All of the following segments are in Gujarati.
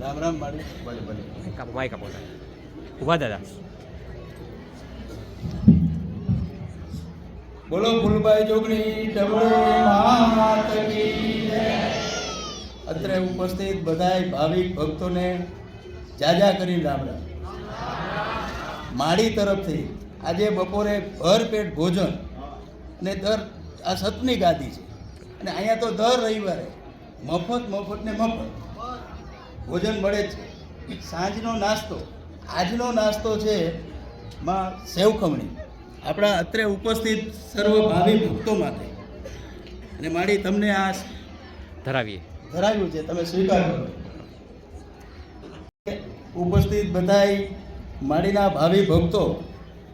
રામ રામ ભલે ભલે કાપો માય કાપો ઊભા દાદા બોલો ફૂલભાઈ જોગણી. અત્રે ઉપસ્થિત બધાય ભાવિક ભક્તોને જાજા કરી રામ રામ. માળી તરફથી આજે બપોરે ભરપેટ ભોજન અને દર આ સતની ગાદી છે. અને અહીંયા તો દર રવિવારે મફત મફત ને મફત. ભોજન મળે છે. સાંજનો નાસ્તો આજનો નાસ્તો છે માં સેવ ખમણી આપણા અત્રે ઉપસ્થિત સર્વ ભાવિ ભક્તો માટે. અને માડી તમને આ ધરાવીએ. ધરાવ્યું છે તમે સ્વીકાર. કરો ઉપસ્થિત બધાય માડીના ભાવિ ભક્તો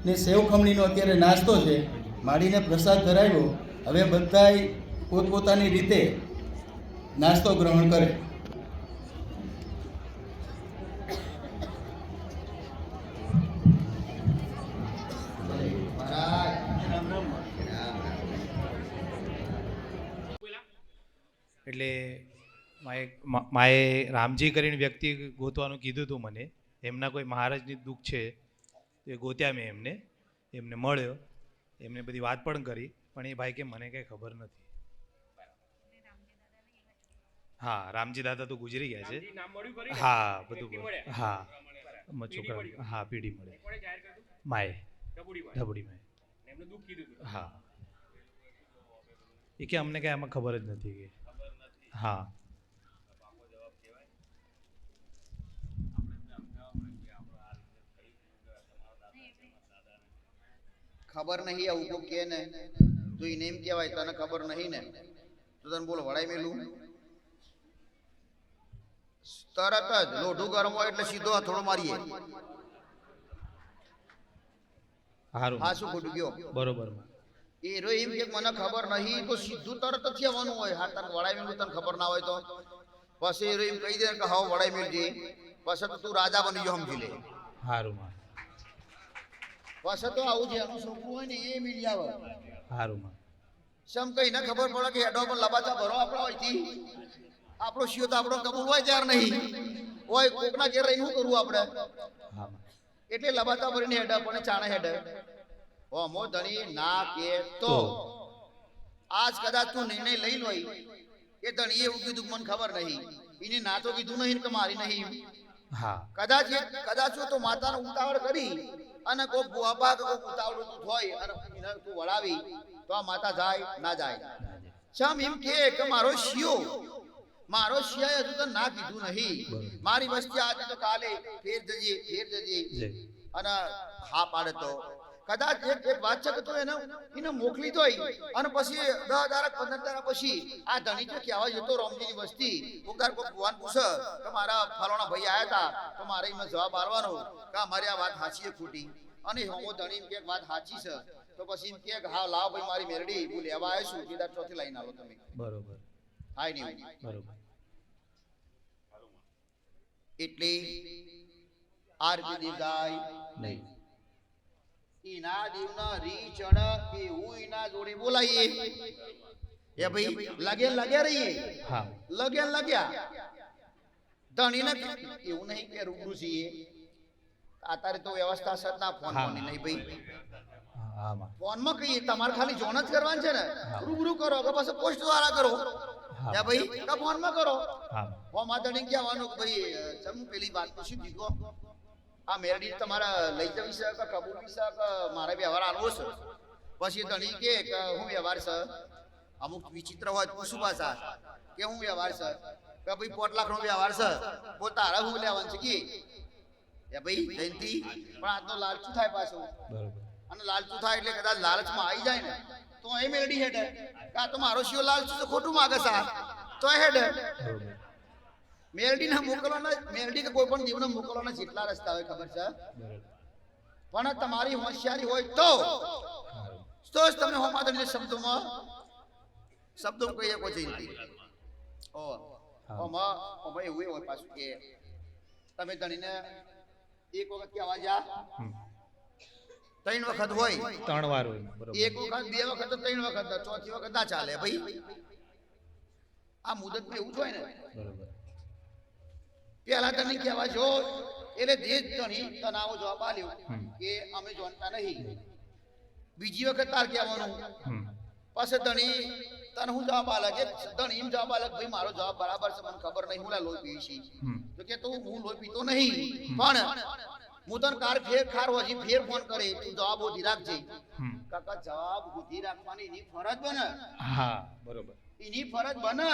ને સેવ ખમણીનો અત્યારે નાસ્તો છે માડીને પ્રસાદ ધરાવ્યો. હવે બધાય પોતપોતાની રીતે નાસ્તો ગ્રહણ કરે. એટલે માએ માએ રામજી કરીને વ્યક્તિ ગોતવાનું કીધું હતું મને. એમના કોઈ મહારાજની દુઃખ છે એ ગોત્યા મેં એમને. એમને મળ્યો. એમને બધી વાત પણ કરી. પણ એ ભાઈ કે મને કંઈ ખબર નથી. હા રામજી દાદા તો ગુજરી ગયા છે. હા બધું હા. છોકરા હા પીઢી મળે. માએ. ઢબડી માએ. હા. એ કે અમને કાંઈ આમાં ખબર જ નથી કે હા. ખબર નહીં આવું કોઈ કે ને. તો એને એમ કહેવાય તને ખબર નહીં ને. તો તને બોલો વડાઈ મેલું? તરત જ લોઢું ગરમ હોય એટલે સીધો હથોડો મારીએ. હારું. હા શું ખોટું ગયો બરોબર. એ રો એમ કે મને ખબર નહીં તો સીધું તરત જ કહેવાનું હોય. હા તને વડાઈ મેલું તને ખબર ના હોય તો. પછી એ એમ કહી દે કે હા વડાઈ મેળજી પછી તો તું રાજા બની ગયો સમજી લે. સારું માં. પછી તો આવું છે એનું છોકરું હોય ને એ મિલી આવે. સારું માં. સમ કઈ ના ખબર પડે કે હેડો પર લબાચા ભરો આપણા હોયથી. આપણો શિયો તો આપણો કબૂલ હોય ત્યાર નહીં. હોય કોકના ઘેર રહીને શું કરવું આપણે? એટલે લબાચા ભરીને હેડા પણ ચાણા હેડે. ઓમો ધણી ના કે તો આજ કદાચ તું નિર્ણય લઈ લો એ ધણી એવું કીધું મને ખબર નહીં. એને ના તો કીધું નહીં કે મારી નહીં. હા. કદાચ કદાચ તો માતાનો ઉતાવળ કરી અને કોઈ બુઆબા કે કોઈ ઉતાવળ તું હોય અને તું વળાવી તો આ માતા જાય ના જાય. શમ એમ કે કે મારો શિયો? મારો શિયાએ હજુ તો ના કીધું નહીં. મારી વસ્તી આજે તો કાલે ફેર જજે ફેર જજે. અને હા પાડે તો. કદાચ એક એક વાત છે તો એને એને મોકલી દોય અને પછી દસ હજાર પંદર હજાર પછી આ ધણી જો કહેવા જતો રોમજીની વસ્તી કોકદાર કોઈ ભગવાન પૂછે કે મારા ફલાણા ભાઈ આયા હતા તો મારે એમાં જવાબ આવવાનો કે અમારી આ વાત સાચી છે ખોટી? અને હોમો ધણી એમ કે વાત સાચી છે તો પછી એમ કે હા લાવ ભાઈ મારી મેરડી હું લેવા આવ્યો છું કીધા ચોથી લાઈન આવો તમે. બરોબર. હાય નહીં બરોબર. એટલે આરતી રીતે દેવદાય નહીં. ઈના દેવના રીચણ એવું ઈના જોડે બોલાઈએ. એ ભાઈ લગે લગે રહીએ? હા. લગ્યા? ધણીને એવું નહીં કે રૂબરૂ છીએ. અત્યારે તો વ્યવસ્થા જ ના ફોન ફોન નહીં ભાઈ. ફોનમાં કહીએ તમારે ખાલી જોન જ કરવાનું છે ને? રૂબરૂ કરો કે પછી પોસ્ટ દ્વારા કરો. ત્યાં ભાઈ ફોનમાં કરો? હા. ધણી કહેવાનું ભાઈ ચમ પેલી વાત પૂછી દીધો આ મેરડી તમારે લઈ જવી છે કે કબૂલવી છે કે મારે વ્યવહાર આલવો છે. પછી ધણી કે હું વ્યવહાર છે? અમુક વિચિત્ર હોય પૂછું પાછા કે હું વ્યવહાર છે? કે ભાઈ પોટ લાખ નો વ્યવહાર છે? બોલ તારે હું લેવાનું છે કે? એ ભાઈ જયંતી પણ આ તો લાલચું થાય પાછું. અને લાલચું થાય એટલે કદાચ લાલચમાં આવી જાય ને તો એ મેરડી હેડે. કે આ તો મારો શિયો લાલચું તો ખોટું માગે છે આ. તો હેડે. મેલડીને મોકલવાના મેલડી કે કોઈ પણ જીવને મોકલવાના જેટલા રસ્તા હોય ખબર છે? પણ તમારી હોશિયારી હોય તો તો જ તમે હોમાદરીને શબ્દોમાં શબ્દો કોઈ એક છો નથી. ઓ. ઓમાં ઓમાં એવું હોય પાછું કે તમે ધણીને એક વખત કહેવા જા. ત્રણ વખત હોય. ત્રણ વાર હોય એક વખત બે વખત તો ત્રણ વખત ચોથી વખત ના ચાલે ભાઈ. આ મુદત એવું જ હોય ને. બરોબર. પેલા તને કહેવા જો એટલે દેશ જ ધણી તને આવો જવાબ આલ્યો. કે અમે જાણતા નહીં. બીજી વખત તાર કહેવાનું. પાસે ધણી તને હું જવાબ આલે કે ધણી એમ જવાબ આલે ભાઈ મારો જવાબ બરાબર છે મને ખબર નહીં હું લા લોહી પીવી છી. તો કે તું હું લોહી પીતો નહીં. પણ હું તને કાર ફેર ખાર હજી ફેર ફોન કરે તું જવાબ ઓછી રાખજે. કાકા જવાબ બુદ્ધિ રાખવાની એની ફરજ બને. હા બરોબર. એની ફરજ બને.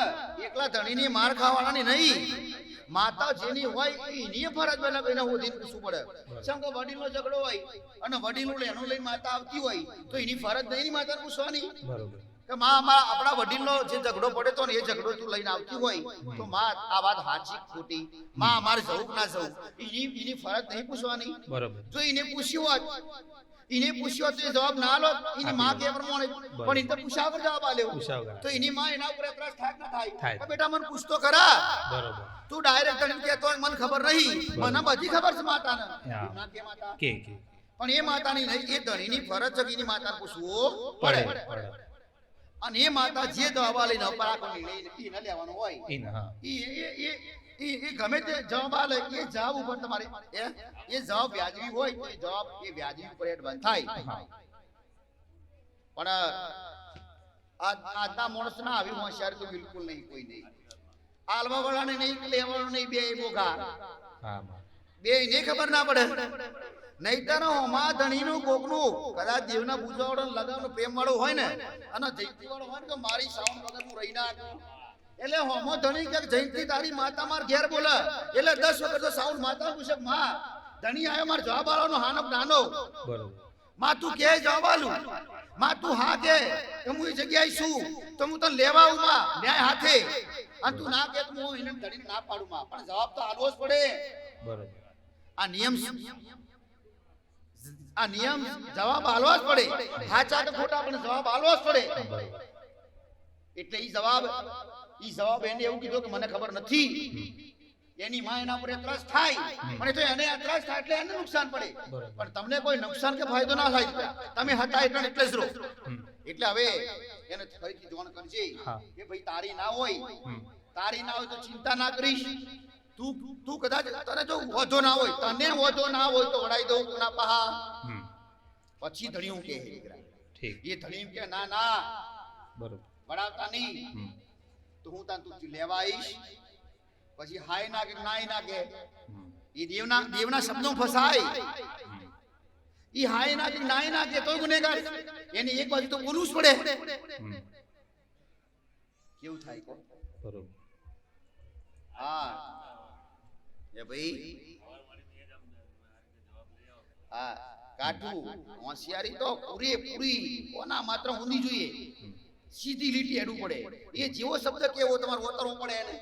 એકલા ધણીની માર ખાવાળાની નહીં. માતા જેની હોય એની ફરજ બને કે એને ઓધીને પૂછવું પડે. જેમ કે વડીલનો ઝઘડો હોય અને વડીલો લેણું લઈને માતા આવતી હોય તો એની ફરજ નહીં એની માતાને પૂછવાની. કે માં અમારા આપણા વડીલનો જે ઝઘડો પડે તો ને એ ઝઘડો તું લઈને આવતી હોય તો માં આ વાત સાચી ખોટી? માં અમારે જવું ના જવું? એની એની ફરજ નહીં પૂછવાની. બરોબર. જો એને પૂછ્યું હોત એને પૂછ્યો તો જવાબ ના લો એની માં કે પ્રમાણે પણ એ તો પૂછ્યા વગર જવાબ આલ્યો તો એની માં એના ઉપર અપરાધ થાય ના થાય. બેટા મને પૂછતો ખરા બરોબર તું ડાયરેક્ટ તને કહેતો મને ખબર નહીં મને બધી ખબર છે માતાને ના કે માતા કે કે પણ એ માતાની નહીં એ ધણીની ફરજ છે એની માતાને પૂછવું પડે અને એ માતા જે જવાબ લઈને અપરાધ એને લેવાનો હોય એ એ એ ગમે તે જવાબ આલે, એ જવાબ ઉપર તમારે, એ જવાબ વ્યાજબી હોય તો એ જવાબ એ વ્યાજબી ઉપર એડવાન્સ થાય. પણ આજના માણસના આવી હોશિયાર તો બિલકુલ નહીં, કોઈ નહીં. આલવા વાળાને નહીં લેવાનું નહીં, બે બોગા. બે એને ખબર ના પડે. નહીતર હોમા ધણીનું, કોકનું, કદાચ દેવના પૂજવાવાળો લગાવનો પ્રેમ વાળો હોય ને, અને જયતી વાળો હોય ને, તો મારી સાઉન્ડ વગર હું રહી ના. એટલે હોમો ધણી કે જયંતિ તારી માતા માર ઘેર બોલે. એટલે દસ વખત તો સાઉન્ડ માતા પૂછે માં ધણી આવ્યો માર જવાબ આલવાનો હાનક નાનો. બરોબર. માં તું કે જવાબ આલું? માં તું હા કે. હું એ જગ્યાએ છું તો હું તને લેવા આવું માં ન્યાય હાથે. અને તું ના કે તો હું એને ધણીને ના પાડું માં પણ જવાબ તો આલવો જ પડે. બરોબર. આ નિયમ આ નિયમ જવાબ આલવો જ પડે. સાચા કે ખોટા પણ જવાબ આલવો જ પડે. એટલે એ જવાબ ઈ જવાબ એને એવું કીધો કે મને ખબર નથી. એની માં એના પર ત્રાસ થાય. પણ તો એને ત્રાસ થાય એટલે એને નુકસાન પડે. પણ તમને કોઈ નુકસાન કે ફાયદો ના થાય તમે હતા એટલે એટલે જ રહો. એટલે હવે એને ફરીથી જોણ કરજે કે ભાઈ તારી ના હોય તારી ના હોય તો ચિંતા ના કરીશ. તું તું કદાચ તને જો વધો ના હોય તને વધો ના હોય તો વડાઈ દઉં ના પહા. પછી ધણિયું કે ઠીક. એ ધણી કે ના ના. બરોબર. વડાવતા નહીં. તો હું તાન તું લેવા આવીશ પછી હાય ના કે નાય ના કે એ દેવના દેવના શબ્દો ફસાય. એ ઈ હાય ના કે નાય ના કે તો ગુનેગાર. એની એક બાજુ તો બોલવું જ પડે. કેવું થાય કો બરોબર. હા. એ ભાઈ. હા કાઠું હોશિયારી તો પૂરી પૂરી કોના માત્ર ઊંધી જોઈએ. સીધી લીટી હેડવું પડે. એ જેવો શબ્દ કેવો તમારે ઓતરવો પડે એને.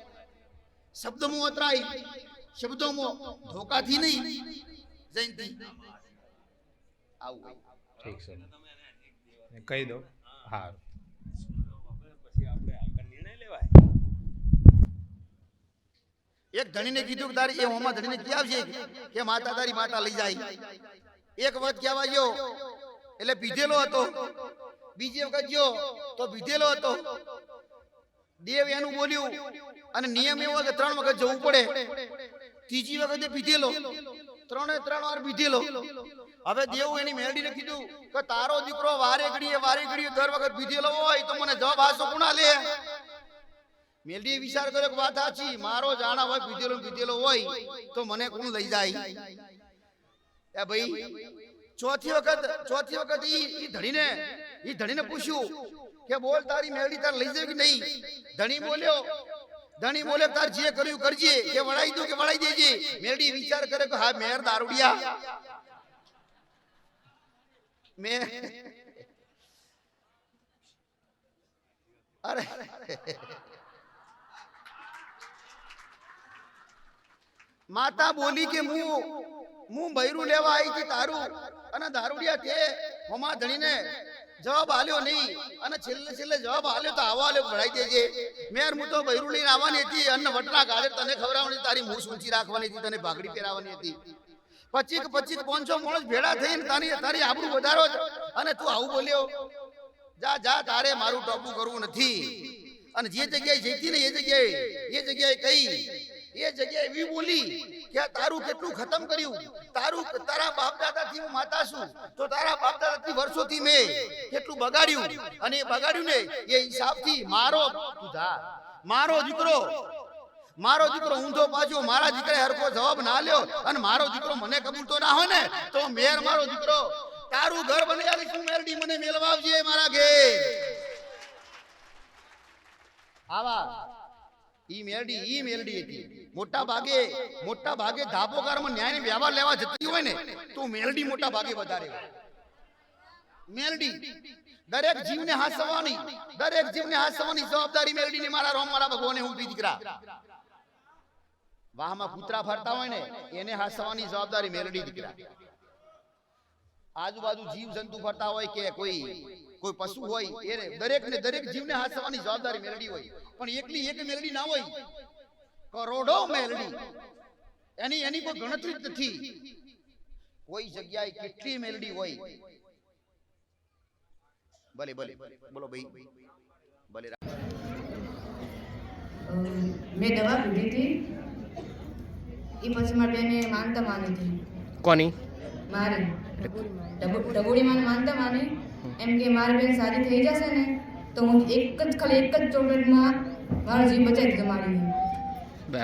શબ્દમાં ઓતરાય શબ્દોમાં ધોકાથી નહીં જયંતિ. આવું. ઠીક છે. કહી દો. હા. એક ધણીને કીધું કે તારી એ હોમાં ધણીને કી આવશે કે માતા તારી માતા લઈ જાય. એક વાત કહેવા ગયો એટલે પીધેલો હતો. બીજી વખત ગયો તો પીધેલો હતો. દેવ એનું બોલ્યું, અને નિયમ એવો કે ત્રણ વખત જવું પડે. ત્રીજી વખતે પીધેલો ત્રણે ત્રણ વાર પીધેલો હવે દેવ એની મેળડીને કીધું કે, તારો દીકરો વારે ઘડીએ વારે ઘડીએ દર વખત પીધેલો હોય તો મને જવાબ આસો કોના લે? મેલડીએ વિચાર કર્યો કે, વાત સાચી, મારો જાણા હોય પીધેલો પીધેલો હોય તો મને કોણ લઈ જાય? એ ભાઈ, ચોથી વખત ચોથી વખત ઈ ઈ ઈ ધણીને પૂછ્યું કે બોલ, તારી મેળી તાર લઈ જવી કે નહીં? ધણી બોલ્યો, ધણી બોલે તાર જે કર્યું કરજે, કે વળાઈ દો કે વળાઈ દેજે. મેલડી વિચાર કરે કે હા, મેર દારૂડિયા. મે અરે. માતા બોલી કે હું હું બૈરું લેવા આવી હતી તારું, અને દારૂડિયા તે હોમા ધણીને જવાબ આલ્યો નહીં. અને છેલ્લે છેલ્લે જવાબ આલ્યો તો આવો આલ્યો ભરાઈ દેજે. મેર હું તો બૈરું આવવાની હતી અને વટના ગાળે તને ખવડાવવાની તારી મૂછ ઊંચી રાખવાની હતી, તને ભાગડી પહેરાવવાની હતી. પચીક પચીક પાંચસો માણસ ભેડા થઈને તારી તારી આબરૂ વધારો અને તું આવું બોલ્યો, જા જા, તારે મારું ટોપું કરવું નથી. અને જે જગ્યાએ જઈતી ને એ જગ્યાએ એ જગ્યાએ કઈ જગ્યાએ એવી બોલી કે તારું કેટલું ખતમ કર્યું? તારું તારા બાપ દાદાથી હું માતા છું. તો તારા બાપ દાદાથી વર્ષોથી મેં કેટલું બગાડ્યું? અને બગાડ્યું ને એ હિસાબથી મારો તું મારો દીકરો. મારો દીકરો ઊંધો પાછો મારા દીકરે હરખો જવાબ ના લ્યો અને મારો દીકરો મને કબૂલતો ના હોય ને, તો મેર મારો દીકરો. તારું ઘર બની જાય શું મેરડી મને મેળવા મારા ઘેર. આવા. ઈ મેરડી ઈ મેરડી હતી. મોટા ભાગે મોટા ભાગે ધાબોકારમાં ન્યાયને વ્યવહાર લેવા જતી હોય ને તો મેરડી મોટા ભાગે વધારે. મેલડી દરેક જીવને હાસવાની દરેક જીવને હાસવાની જવાબદારી મેલડીની મારા રોમ મારા ભગવાને હું દીકરા વાહમાં કૂતરા ફરતા હોય ને એને હાસવાની જવાબદારી મેલડી દીકરા આજુબાજુ જીવ જંતુ ફરતા હોય કે કોઈ કોઈ પશુ હોય એને દરેક ને દરેક જીવને હાસવાની જવાબદારી મેલડી હોય. પણ એકલી એક મેલડી ના હોય. કરોડો મેલડી એની એની કોઈ ગણતરી જ નથી. કોઈ જગ્યાએ કેટલી મેલડી હોય. ભલે ભલે. બોલો ભાઈ. ભલે. મેં દવા પીધી હતી. એ પછી માટે એને માનતા માની હતી. કોની? મારી. ડબુ- ડબુડી માને માનતા માની. એમ કે મારી બેન સારી થઈ જશે ને તો હું એક જ ખાલી એક જ ચોકલેટમાં મારો જીવ બચાવી દીધો મારી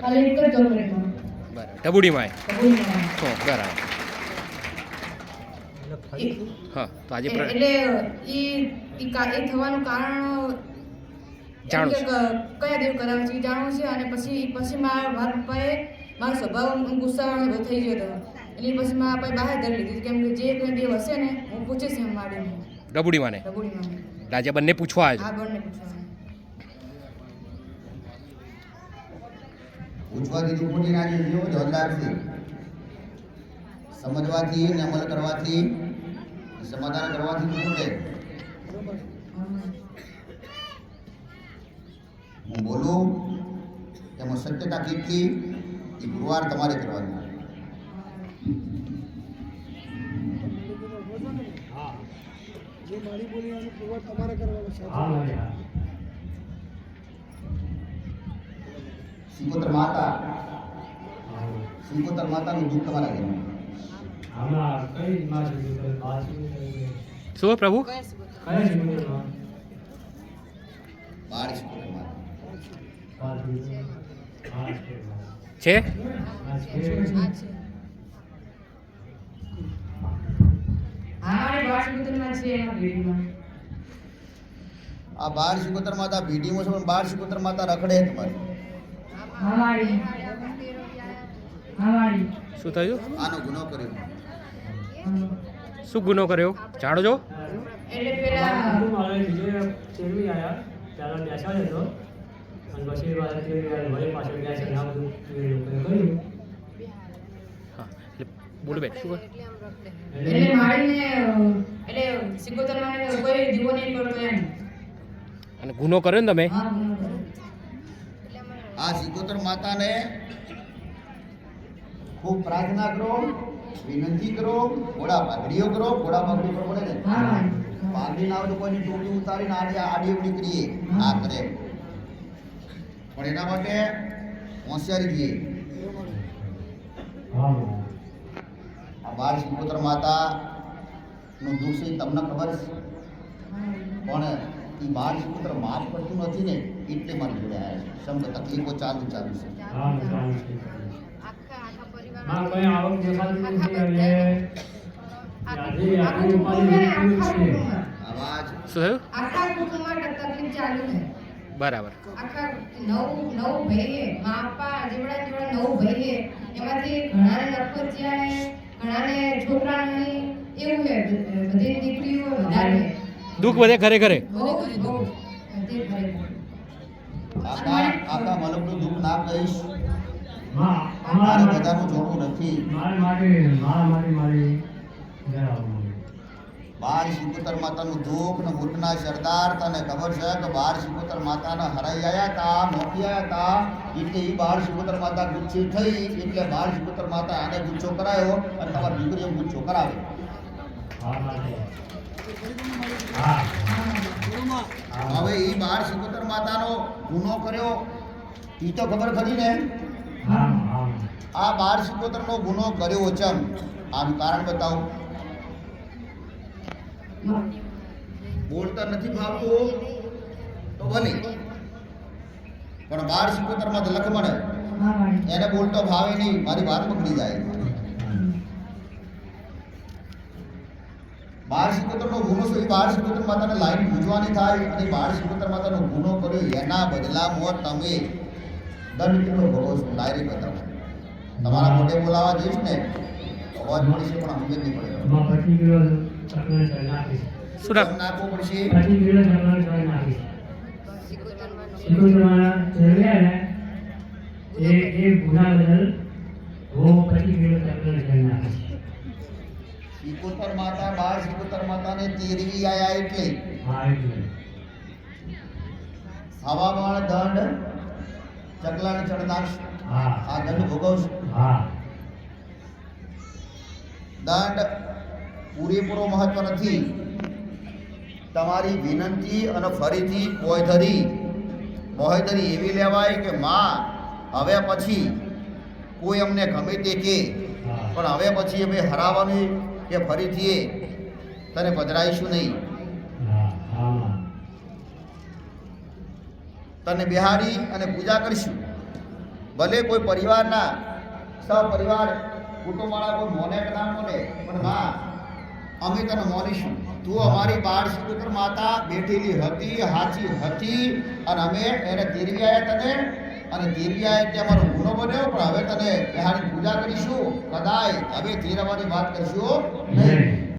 ખાલી એક જ ચોકલેટમાં. બરાબર. ટબુડીમાં હો બરાબર. એ- હા તો આજે એટલે ઈ ઈ થવાનું કારણ જાણું કયા દેવ કરાવે છે એ જાણવું છે અને પછી પછી મારા મારા પપ્પાએ મારો સ્વભાવ ગુસ્સાવાળો થઈ ગયો હતો. એટલે પછી મારા પપ્પાએ બહાર ધરી લીધી. કેમ કે જે કોઈ દેવ હશે ને હું પૂછીશ એમ માડીને ટબુડીમાં માને રાજા બંને પૂછવા આવ્યો પૂછવાથી દુઃખોની રાજી જેવો સમજવાથી ને અમલ કરવાથી. સમાધાન કરવાથી દુઃખ હું બોલું એમાં સત્યતા કેટલી એ ગુરુવાર તમારે કરવાની. સિકોતર મારી સિકોતર માતાનું તમારે તમારા માં છે સુપુત્ર માતા? પાછું માતાનું છે છે? આ શું પ્રભુ છે. છે આ બાર સિકોતર માતા ભીડીમાં છે પણ બાર સિકોતર માતા રખડે તમારી. શું થયું? આનો ગુનો કર્યો. શું ગુનો કર્યો? જાણો છો? એટલે પેલા હું મારે બીજે ચેરવી આવ્યા ત્યારે બેસાડ્યો અને પછી મારે પાછળ આ બધું કર્યું. બોલો બેન શું એટલે મારીને એટલે સિકોતરમાં ને કોઈ દીવો નહીં કરતો એમ. અને ગુનો કર્યો ને તમે. આ સિકોતર માતાને ખૂબ પ્રાર્થના કરો વિનંતી કરો ઘોડા પાઘડીઓ કરો ઘોડા પાઘડી કરો બોલે ને પાઘડી ના આવે કોઈની ટોપી ઉતારીને આડી આડી ઉડી કરીએ. આ કરે. પણ એના માટે હોશિયારી જોઈએ. બાર સિકોતર માતાનું દુઃખ છે તમને ખબર છે? પણ એ બાર સિકોતર માફ કરતું નથી ને એટલે મારી જોડે આવ્યા છે. સમજો તકલીફો ચાલુ ચાલુ છે. બરાબર. નવ નવ ભાઈએ મા પપ્પા જેવડા જેવડા નવ ભાઈએ એમાંથી ઘણાને છોકરા એવું છે બધી દીકરીઓ વધારે દુઃખ વધે મલકનું દુઃખ ના કહીશ. મારે બધાનું જોવું નથી. મારી માટે મારા માટે મારી બાર સિકોતર માતાનું દુઃખ ને ઘૂંટના સરદાર તને ખબર છે કે બાર સિકોતર માતાને હરાઈ આવ્યા હતા મોકી આવ્યા તા? એટલે એ બાળ સુપુત્ર માતા ગુચ્છી થઈ એટલે બાળ સુપુત્ર માતા આને ગુચ્છો કરાયો અને તમારી દીકરીઓ ગુચ્છો કરાવે હા માટે હા. હવે એ બાળ સુપુત્ર માતાનો ગુનો કર્યો. એ તો ખબર ખરી ને? આ બાળ સિકોતર નો ગુનો કર્યો ચમ? આનું કારણ બતાવો. બોલતા નથી ફાવતું તો ભલે પણ બાર સિકોતરમાં લખમણ એને બોલતો ભાવે નહીં મારી વાત પકડી જાય. બાર સિકોતર નો ગુનો શું એ બાર સિકોતર માતાને લાઈન પૂજવાની થાય અને બાર સિકોતર માતાનો ગુનો કર્યો એના બદલામાં તમે દંડ કેટલો ભોગવો છો ડાયરેક્ટ બતાવો તમારા મોઢે બોલાવા જઈશ ને અવાજ મળશે પણ સમજ નહીં પડે નાખવું પડશે. પચીસ કિલો ચકલન કરી નાખીશ સિકોતરવાળા ચડ્યા ને એ એ ગુના બદલ હું પચીસ કિલો ચકલન કરી નાખીશ સિકોતર માતા બાર સિકોતર માતાને તેરવી આયા એટલે. હા એટલે. હવામાન દંડ ચકલાને ચડ હા. આ દંડ ભોગવશે. હા. દંડ પૂરેપૂરો મહત્વ નથી. તમારી વિનંતી અને ફરીથી પોયધરી પોયધરી એવી લેવાય કે માં હવે પછી કોઈ અમને ગમે તે કે પણ હવે પછી અમે હરાવવાની કે ફરીથી એ તને પધરાઈશું નહીં. તને બિહારી અને પૂજા કરીશું. ભલે કોઈ પરિવારના સપરિવાર કુટુંબવાળા કોઈ મોને કે ના મોને પણ ના અમે તને મોનીશું. તું અમારી બાળ સિકુતર માતા બેઠેલી હતી, હાચી હતી, અને અમે એને તેરવી તને, અને તેરવી તે અમારો ગુનો બન્યો, પણ હવે તને બિહારી પૂજા કરીશું. કદાય હવે તેરવાની વાત કરશું નહીં.